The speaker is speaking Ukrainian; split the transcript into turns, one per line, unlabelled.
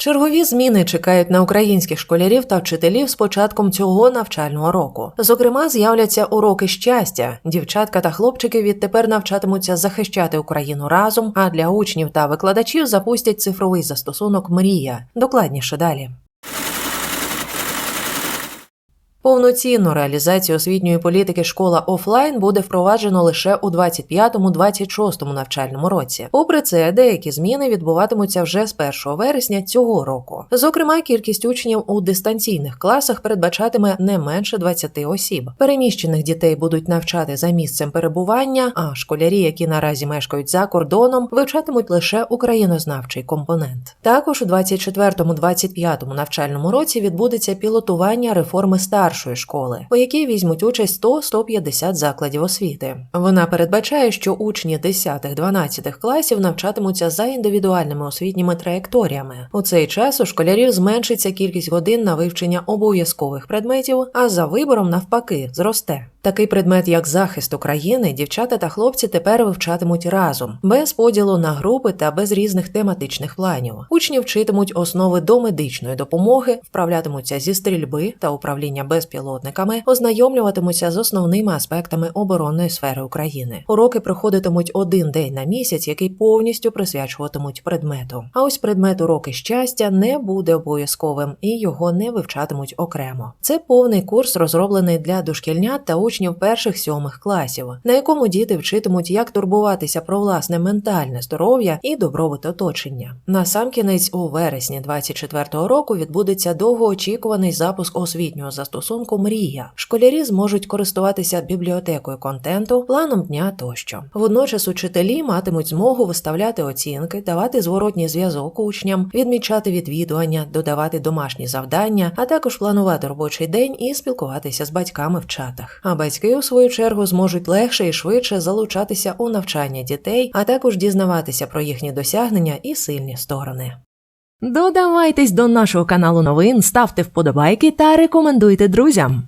Чергові зміни чекають на українських школярів та вчителів з початком цього навчального року. Зокрема, з'являться уроки щастя. Дівчатка та хлопчики відтепер навчатимуться захищати Україну разом. А для учнів та викладачів запустять цифровий застосунок Мрія. Докладніше далі. Повноцінну реалізацію освітньої політики школа офлайн буде впроваджено лише у 25-26 навчальному році. Попри це, деякі зміни відбуватимуться вже з 1 вересня цього року. Зокрема, кількість учнів у дистанційних класах передбачатиме не менше 20 осіб. Переміщених дітей будуть навчати за місцем перебування, а школярі, які наразі мешкають за кордоном, вивчатимуть лише українознавчий компонент. Також у 24-25 навчальному році відбудеться пілотування реформи старшої школи, у якій візьмуть участь 100-150 закладів освіти. Вона передбачає, що учні 10-12 класів навчатимуться за індивідуальними освітніми траєкторіями. У цей час у школярів зменшиться кількість годин на вивчення обов'язкових предметів, а за вибором навпаки зросте. Такий предмет, як захист України, дівчата та хлопці тепер вивчатимуть разом, без поділу на групи та без різних тематичних планів. Учні вчитимуть основи домедичної допомоги, вправлятимуться зі стрільби та управління безпілотниками, ознайомлюватимуться з основними аспектами оборонної сфери України. Уроки проходитимуть один день на місяць, який повністю присвячуватимуть предмету. А ось предмет уроки щастя не буде обов'язковим і його не вивчатимуть окремо. Це повний курс, розроблений для дошкільнят та учнів перших сьомих класів, на якому діти вчитимуть, як турбуватися про власне ментальне здоров'я і добробут оточення. Насамкінець у вересні 24-го року відбудеться довгоочікуваний запуск освітнього застосунку Мрія. Школярі зможуть користуватися бібліотекою контенту, планом дня тощо. Водночас учителі матимуть змогу виставляти оцінки, давати зворотній зв'язок учням, відмічати відвідування, додавати домашні завдання, а також планувати робочий день і спілкуватися з батьками в чатах. Батьки, у свою чергу, зможуть легше і швидше залучатися у навчання дітей, а також дізнаватися про їхні досягнення і сильні сторони.
Додавайтесь до нашого каналу новин, ставте вподобайки та рекомендуйте друзям.